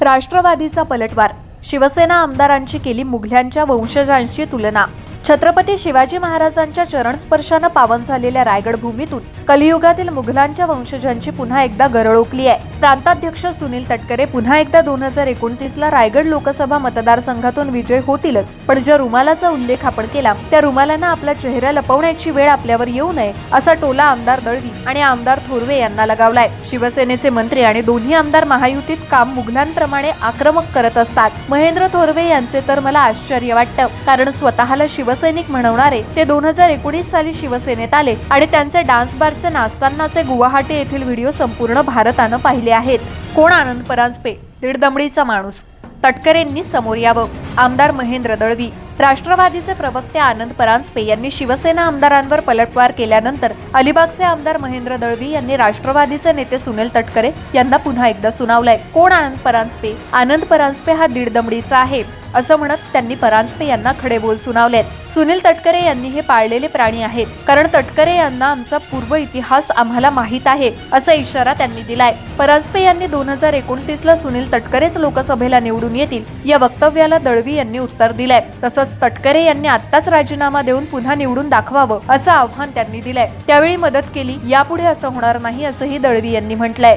राष्ट्रवादीचा पलटवार. शिवसेना आमदारांची केली मुघल्यांच्या वंशजांशी तुलना छत्रपती शिवाजी महाराजांच्या चरणस्पर्शानं पावन झालेल्या रायगड भूमीतून कलियुगातील मुघलांच्या वंशजांची पुन्हा एकदा गरळ ओकली आहे. प्रांताध्यक्ष सुनील तटकरे पुन्हा एकदा दोन हजार एकोणतीसला रायगड लोकसभा मतदारसंघातून विजय होतीलच. पण ज्या रुमालाचा उल्लेख आपण केला त्या रुमालांना आपला चेहरा लपवण्याची वेळ आपल्यावर येऊ नये असा टोला आमदार दळवी आणि आमदार थोरवे यांना लगावलाय. शिवसेनेचे मंत्री आणि दोन्ही आमदार महायुतीत काम मुघलांप्रमाणे आक्रमक करत असतात. महेंद्र थोरवे यांचे तर मला आश्चर्य वाटतं कारण स्वतःला शिवसैनिक म्हणवणारे ते दोन हजार एकोणीस साली शिवसेनेत आले आणि त्यांचे डान्स बारचे नाचतानाचे गुवाहाटी येथील व्हिडिओ संपूर्ण भारतानं पाहिले आहेत. कोण आनंद परांजपे? दीडदमडीचा माणूस. तटकरेंनी समोर यावं. आमदार महेंद्र दळवी. राष्ट्रवादीचे प्रवक्ते आनंद परांजपे यांनी शिवसेना आमदारांवर पलटवार केल्यानंतर अलिबागचे आमदार महेंद्र दळवी यांनी राष्ट्रवादीचे नेते सुनील तटकरे यांना पुन्हा एकदा सुनावलाय. कोण आनंद परांजपे? आनंद परांजपे हा दीडदमडीचा आहे. असं म्हणत त्यांनी परांजपे यांना खडे बोल सुनावलेत. सुनील तटकरे यांनी हे पाळलेले प्राणी आहेत. कारण तटकरे यांना आमचा पूर्व इतिहास आम्हाला माहीत आहे असा इशारा त्यांनी दिलाय. परांजपे यांनी दोन हजार एकोणतीस ला सुनील तटकरेच लोकसभेला निवडून येतील या वक्तव्याला दळवी यांनी उत्तर दिलंय. तसंच तटकरे यांनी आत्ताच राजीनामा देऊन पुन्हा निवडून दाखवावं असं आव्हान त्यांनी दिलंय. त्यावेळी मदत केली यापुढे असं होणार नाही असंही दळवी यांनी म्हटलंय.